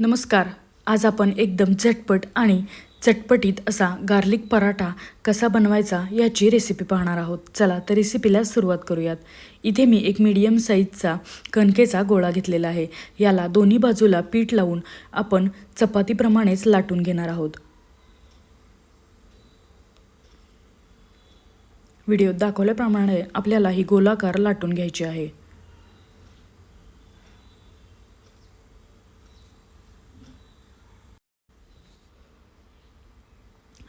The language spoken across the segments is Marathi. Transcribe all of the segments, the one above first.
नमस्कार. आज आपण एकदम झटपट आणि चटपटीत असा गार्लिक पराठा कसा बनवायचा याची रेसिपी पाहणार आहोत. चला तर रेसिपीला सुरुवात करूयात. इथे मी एक मीडियम साईजचा कणकेचा गोळा घेतलेला आहे. याला दोन्ही बाजूला पीठ लावून आपण चपातीप्रमाणेच लाटून घेणार आहोत. व्हिडिओत दाखवल्याप्रमाणे आपल्याला ही गोलाकार लाटून घ्यायची आहे.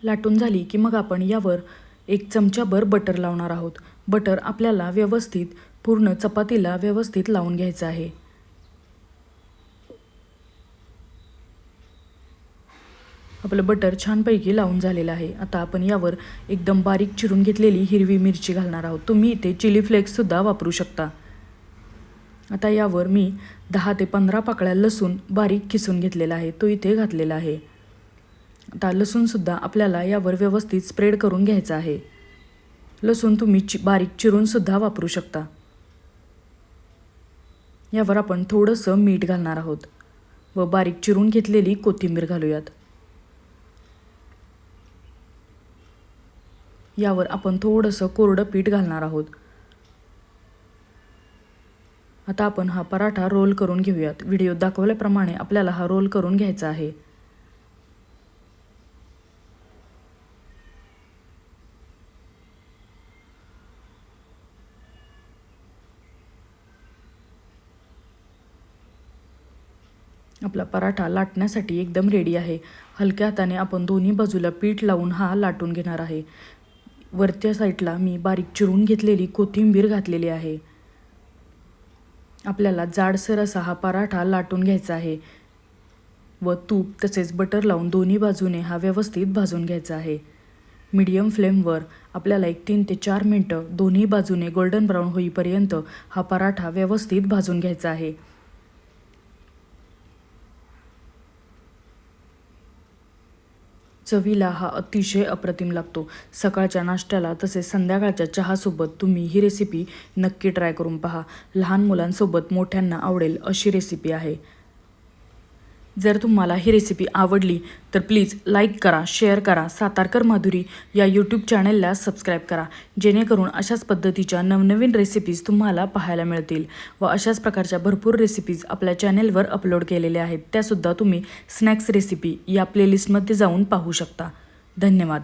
लाटून झाली की मग आपण यावर एक चमच्याभर बटर लावणार आहोत. बटर आपल्याला व्यवस्थित पूर्ण चपातीला व्यवस्थित लावून घ्यायचं आहे. आपलं बटर छानपैकी लावून झालेलं आहे. आता आपण यावर एकदम बारीक चिरून घेतलेली हिरवी मिरची घालणार आहोत. तुम्ही इथे चिली फ्लेक्ससुद्धा वापरू शकता. आता यावर मी दहा ते पंधरा पाकळ्या लसूण बारीक किसून घेतलेला आहे. तो इथे घातलेला आहे. आता लसूणसुद्धा आपल्याला यावर व्यवस्थित स्प्रेड करून घ्यायचा आहे. लसूण तुम्ही चि बारीक चिरूनसुद्धा वापरू शकता. यावर आपण थोडंसं मीठ घालणार आहोत व बारीक चिरून घेतलेली कोथिंबीर घालूयात. यावर आपण थोडंसं कोरडं पीठ घालणार आहोत. आता आपण हा पराठा रोल करून घेऊयात. व्हिडिओ दाखवल्याप्रमाणे आपल्याला हा रोल करून घ्यायचा आहे. आपला पराठा लाटण्यासाठी एकदम रेडी आहे. हलक्या हाताने आपण दोन्ही बाजूला पीठ लावून हा लाटून घेणार आहे. वरच्या साईडला मी बारीक चिरून घेतलेली कोथिंबीर घातलेली आहे. आपल्याला जाडसर असा हा पराठा लाटून घ्यायचा आहे व तूप तसेच बटर लावून दोन्ही बाजूने हा व्यवस्थित भाजून घ्यायचा आहे. मीडियम फ्लेमवर आपल्याला एक तीन ते चार मिनटं दोन्ही बाजूने गोल्डन ब्राऊन होईपर्यंत हा पराठा व्यवस्थित भाजून घ्यायचा आहे. चवीला हा अतिशय अप्रतिम लागतो. सकाळच्या नाश्त्याला तसेच संध्याकाळच्या चहासोबत तुम्ही ही रेसिपी नक्की ट्राय करून पहा. लहान मुलांसोबत मोठ्यांना आवडेल अशी रेसिपी आहे. जर तुम्हाला ही रेसिपी आवडली तर प्लीज लाईक करा शेअर करा सातारकर माधुरी या यूट्यूब चॅनलला सबस्क्राईब करा. जेणेकरून अशाच पद्धतीच्या नवनवीन रेसिपीज तुम्हाला पाहायला मिळतील व अशाच प्रकारच्या भरपूर रेसिपीज आपल्या चॅनेलवर अपलोड केलेल्या आहेत. त्यासुद्धा तुम्ही स्नॅक्स रेसिपी या प्लेलिस्टमध्ये जाऊन पाहू शकता. धन्यवाद.